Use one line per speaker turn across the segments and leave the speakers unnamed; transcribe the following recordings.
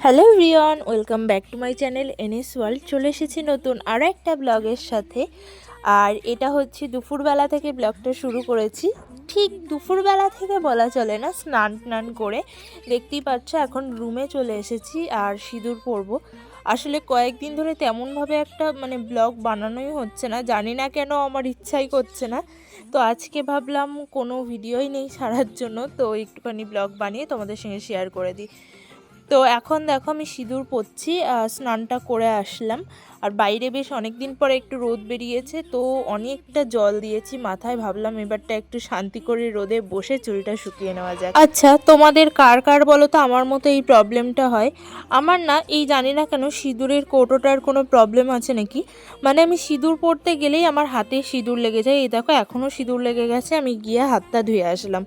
Hello Riyon welcome back to my channel NS world চলে এসেছি নতুন আরও একটা ব্লগের সাথে। আর এটা হচ্ছে দুপুরবেলা থেকে ব্লগটা শুরু করেছি। ঠিক দুপুরবেলা থেকে বলা চলে না, স্নান টান করে দেখতেই পাচ্ছ এখন রুমে চলে এসেছি আর সিঁদুর পরব। আসলে কয়েকদিন ধরে তেমনভাবে একটা মানে ব্লগ বানানোই হচ্ছে না, জানি না কেন আমার ইচ্ছাই করছে না। তো আজকে ভাবলাম কোনো ভিডিওই নেই ছাড়ার জন্য, তো একটুখানি ব্লগ বানিয়ে তোমাদের সঙ্গে শেয়ার করে দিই। তো এখন দেখো আমি সিঁদুর পরছি স্নানটা করে আসলাম। আর বাইরে বেশ অনেক দিন পরে একটু রোদ বেরিয়েছে, তো অনেকটা জল দিয়েছি। মাথায় ভাবলাম এবারটা একটু শান্তি করে রোদে বসে চুলটা শুকিয়ে নেওয়া যায় আচ্ছা তোমাদের কার কার বলো তো? আমার মতো এই প্রবলেমটা হয়। আমার না এই জানি না কেন সিঁদুরের কৌটোটার কোনো প্রবলেম আছে নাকি? মানে আমি সিঁদুর পরতে গেলেই আমার হাতে সিঁদুর লেগে যায়। এই দেখো এখনও সিঁদুর লেগে গেছে, আমি গিয়ে হাতটা ধুয়ে আসলাম।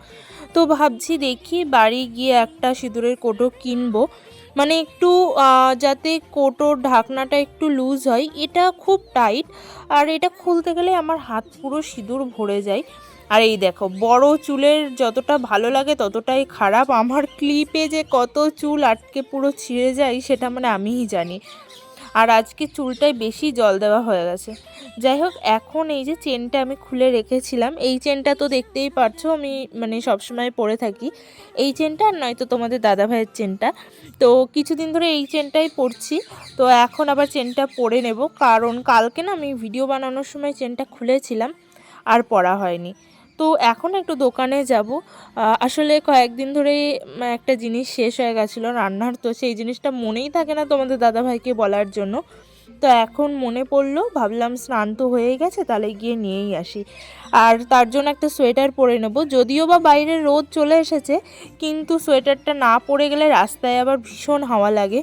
তো ভাবছি দেখি বাড়ি গিয়ে একটা সিঁদুরের কোটো কিনবো। মানে একটু যাতে কোটোর ঢাকনাটা একটু লুজ হয়, এটা খুব টাইট আর এটা খুলতে গেলে আমার হাত পুরো সিঁদুর ভরে যায়। আর এই দেখো, বড় চুলের যতটা ভালো লাগে ততটাই খারাপ। আমার ক্লিপে যে কত চুল আটকে পুরো ছিঁড়ে যায়, সেটা মানে আমিই জানি। আর আজকে চুলটায় বেশি জল দেওয়া হয়ে গেছে। যাই হোক, এখন এই যে চেনটা আমি খুলে রেখেছিলাম, এই চেনটা তো দেখতেই পারছ, আমি মানে সবসময় পরে থাকি। এই চেনটা আর নয়তো তোমাদের দাদা ভাইয়ের চেনটা। তো কিছুদিন ধরে এই চেনটাই পরছি, তো এখন আবার চেনটা পরে নেব। কারণ কালকে না আমি ভিডিও বানানোর সময় চেনটা খুলেছিলাম, আর পরা হয়নি। তো এখন একটু দোকানে যাব। আসলে কয়েকদিন ধরে একটা জিনিস শেষ হয়ে গেছিল রান্নার। তো সেই জিনিসটা মনেই থাকে না তোমাদের দাদাভাইকে বলার জন্য। তো এখন মনে পড়ল, ভাবলাম স্নান তো হয়েই গেছে, তাহলে গিয়ে নিয়েই আসি। আর তার জন্য একটা সোয়েটার পরে নেব। যদিও বা বাইরে রোদ চলে এসেছে, কিন্তু সোয়েটারটা না পরে গেলে রাস্তায় আবার ভীষণ হাওয়া লাগে।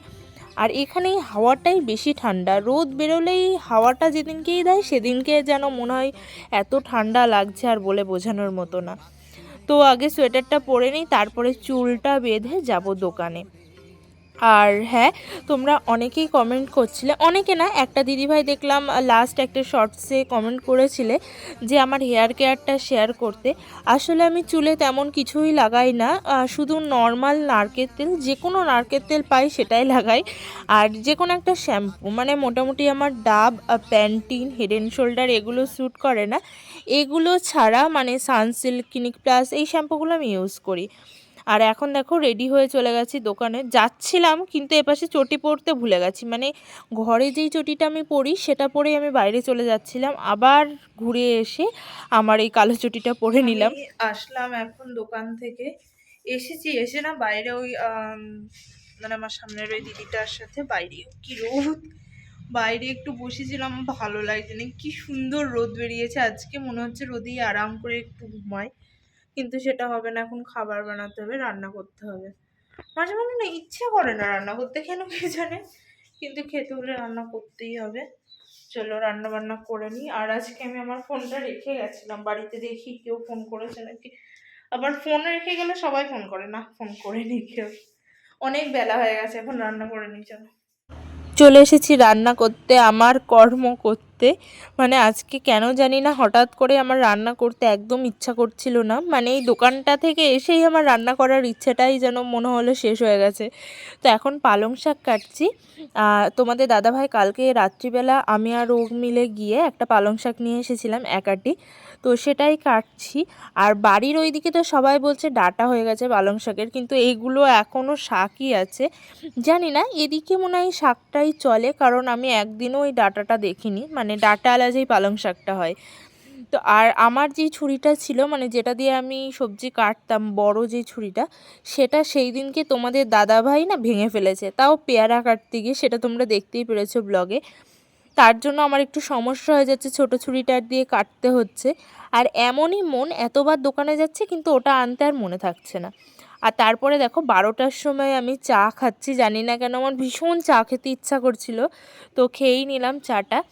আর এখানে হাওয়াটাই বেশি ঠান্ডা। রোদ বেরোলেই হাওয়াটা যেদিনকেই দেয়, সেদিনকে যেন মনে হয় এত ঠান্ডা লাগছে আর বলে বোঝানোর মতো না। তো আগে সোয়েটারটা পরে নিই, তারপরে চুলটা বেঁধে যাব দোকানে। আর হ্যাঁ তোমরা অনেকেই কমেন্ট করছিলে। অনেকে না, একটা দিদিভাই দেখলাম লাস্ট একটা শর্টসে কমেন্ট করেছিলে যে আমার হেয়ার কেয়ারটা শেয়ার করতে। আসলে আমি চুলে তেমন কিছুই লাগাই না শুধু নর্মাল নারকেল তেল যে কোনো নারকেল তেল পাই সেটাই লাগাই। আর যে কোনো একটা শ্যাম্পু মানে মোটামুটি আমার Dove Pantene head and shoulders এগুলো স্যুট করে না। এগুলো ছাড়া মানে সানসিল্ক ক্লিনিক প্লাস এই শ্যাম্পুগুলো আমি ইউজ করি। আর এখন দেখো রেডি হয়ে চলে গেছি দোকানে। যাচ্ছিলাম কিন্তু এপাশে চটি পরতে ভুলে গেছি। মানে ঘরে যেই চটিটা আমি পরি সেটা পরেই আমি বাইরে চলে যাচ্ছিলাম। আবার ঘুরে এসে আমার এই কালো চটিটা পরে নিলাম। আসলাম এখন দোকান থেকে। এসেছি এসে না বাইরে ওই মানে আমার সামনের ওই দিদিটার সাথে বাইরে। কি রোদ! বাইরে একটু বসেছিলাম ভালো লাগছে না। কি সুন্দর রোদ বেরিয়েছে। আজকে মনে হচ্ছে রোদেই আরাম করে একটু ঘুমাই। কিন্তু সেটা হবে না, এখন খাবার বানাতে হবে, রান্না করতে হবে। মাঝে মাঝে না ইচ্ছে করে না রান্না করতে, কেন কে জানে? কিন্তু খেতে হলে রান্না করতেই হবে। চলো রান্না বান্না করে নিই। আর আজকে আমি আমার ফোনটা রেখে গেছিলাম, বাড়িতে দেখি কেউ ফোন করেছে নাকি। আবার ফোন রেখে গেলে সবাই ফোন করে, না ফোন করে নি কেউ। অনেক বেলা হয়ে গেছে, এখন রান্না করে নিই, চলো। চলে এসেছি রান্না করতে, আমার কর্ম করতে মানে আজকে কেন জানি না হঠাৎ করে আমার রান্না করতে একদম ইচ্ছা করছিল না। মানে এই দোকানটা থেকে এসেই আমার রান্না করার ইচ্ছেটাই যেন মনে হলো শেষ হয়ে গেছে। তো এখন পালং শাক কাটছি। তোমাদের দাদাভাই কালকে রাত্রিবেলা আমি আর ও মিলে গিয়ে একটা পালং শাক নিয়ে এসেছিলাম একাটি। তো সেটাই কাটছি। আর বাড়ির ওইদিকে তো সবাই বলছে ডাটা হয়ে গেছে পালং শাকের। কিন্তু এইগুলো এখনও শাকই আছে। জানি না, এদিকে মনে হয় শাকটাই চলে। কারণ আমি একদিনও ওই ডাটাটা দেখিনি। মানে ডাটাওয়ালা যেই পালং শাকটা হয়। তো আর আমার যেই ছুরিটা ছিল মানে যেটা দিয়ে আমি সবজি কাটতাম, বড় যে ছুরিটা, সেটা সেই দিনকে তোমাদের দাদাভাই না ভেঙে ফেলেছে। তাও পেয়ারা কাটতে গিয়ে, সেটা তোমরা দেখতেই পেরেছ ব্লগে। তার জন্য আমার একটু সমস্যা হয়ে যাচ্ছে, ছোটো ছুরিটা দিয়ে কাটতে হচ্ছে। আর এমনই মন এতবার দোকানে যাচ্ছে, কিন্তু ওটা আনতে আর মনে থাকছে না। আর তারপরে দেখো, বারোটার সময় আমি চা খাচ্ছি। জানি না কেন, আমার ভীষণ চা খেতে ইচ্ছা করছিল। তো খেয়েই নিলাম চাটা।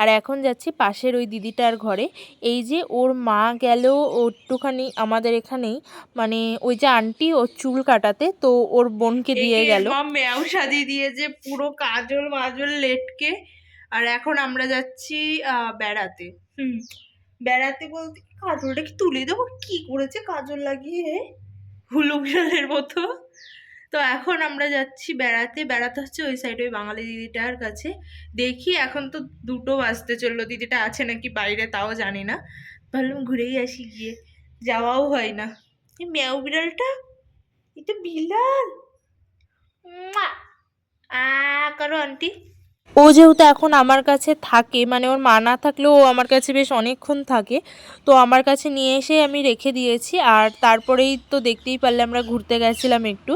আর এখন যাচ্ছি পাশের ওই দিদিটার ঘরে। এই যে ওর মা গেল একটুখানি আমাদের এখানেই মানে ওই যে আন্টি ওর চুল কাটাতে তো ওর বোনকে দিয়ে গেল।
ম্যাও সাজিয়ে দিয়েছে পুরো কাজল মাজল লেটকে।
আর এখন আমরা যাচ্ছি বেড়াতে। হুম বেড়াতে বলতে কাজলটা কি তুলে দেবো? কি করেছে কাজল লাগিয়ে? হুলু বিড়ালের মতো। তো এখন আমরা যাচ্ছি বেড়াতে। বেড়াতে হচ্ছে ওই সাইডে ওই বাঙালি দিদিটার কাছে। দেখি এখন তো দুটো বাজতে চলল। দিদিটা আছে নাকি বাইরে তাও জানি না। ভাবলাম ঘুরেই আসি গিয়ে। যাওয়াও হয় না। এই ম্যাও বিড়ালটা? এটা বিড়াল? করো আন্টি ও যেহেতু এখন আমার কাছে থাকে মানে ওর মা না থাকলেও ও আমার কাছে বেশ অনেকক্ষণ থাকে, তো আমার কাছে নিয়ে এসে আমি রেখে দিয়েছি। আর তারপরেই তো দেখতেই পারলে আমরা ঘুরতে গেছিলাম একটু।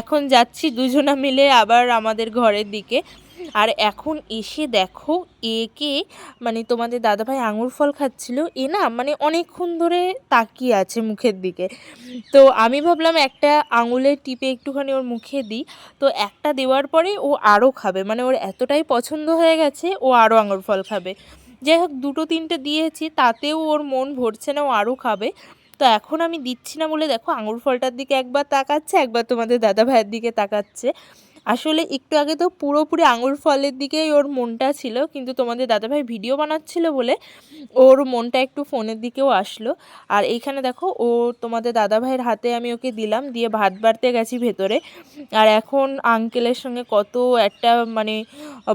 এখন যাচ্ছি দুজনা মিলে আবার আমাদের ঘরের দিকে। আর এখন এসে দেখো, একে মানে তোমাদের দাদাভাই আঙুর ফল খাচ্ছিল, এ না মানে অনেকক্ষণ ধরে তাকিয়ে আছে মুখের দিকে। তো আমি ভাবলাম একটা আঙুলের টিপে একটুখানি ওর মুখে দিই। তো একটা দেওয়ার পরে ও আরও খাবে মানে ওর এতটাই পছন্দ হয়ে গেছে, ও আরও আঙুর ফল খাবে। যাই হোক, দুটো তিনটে দিয়েছি, তাতেও ওর মন ভরছে না, ও আরও খাবে। তো এখন আমি দিচ্ছি না বলে দেখো, আঙুর ফলটার দিকে একবার তাকাচ্ছে, একবার তোমাদের দাদা ভাইয়ের দিকে তাকাচ্ছে। আসলে একটু আগে তো পুরোপুরি আঙুর ফলের দিকেই ওর মনটা ছিল, কিন্তু তোমাদের দাদাভাই ভিডিও বানাচ্ছিল বলে ওর মনটা একটু ফোনের দিকেও আসলো। আর এইখানে দেখো, ও তোমাদের দাদাভাইয়ের হাতে আমি ওকে দিলাম, দিয়ে ভাত বাড়তে গেছি ভেতরে। আর এখন আঙ্কেলের সঙ্গে কত একটা মানে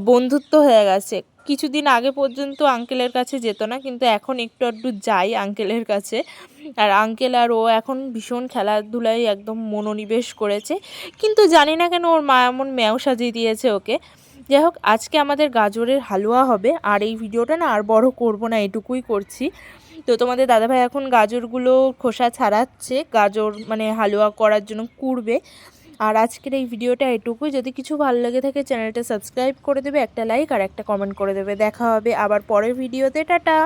বন্ধুত্ব হয়ে গেছে। কিছুদিন আগে পর্যন্ত আঙ্কেলের কাছে যেত না, কিন্তু এখন একটু একটু যাই আঙ্কেলের কাছে। আর আঙ্কেল আর ও এখন ভীষণ খেলাধুলায় একদম মনোনিবেশ করেছে। কিন্তু জানি না কেন ওর মা এমন ম্যাও সাজিয়ে দিয়েছে ওকে। যাই হোক, আজকে আমাদের গাজরের হালুয়া হবে। আর এই ভিডিওটা না আর বড় করব না, এটুকুই করছি। তো তোমাদের দাদাভাই এখন গাজরগুলো খোসা ছাড়াচ্ছে। গাজর মানে হালুয়া করার জন্য কুড়বে। আর আজকের এই ভিডিওটা এটুকুই। যদি কিছু ভালো লেগে থাকে, চ্যানেলটা সাবস্ক্রাইব করে দেবে, একটা লাইক আর একটা কমেন্ট করে দেবে। দেখা হবে আবার পরের ভিডিওতে। টাটা!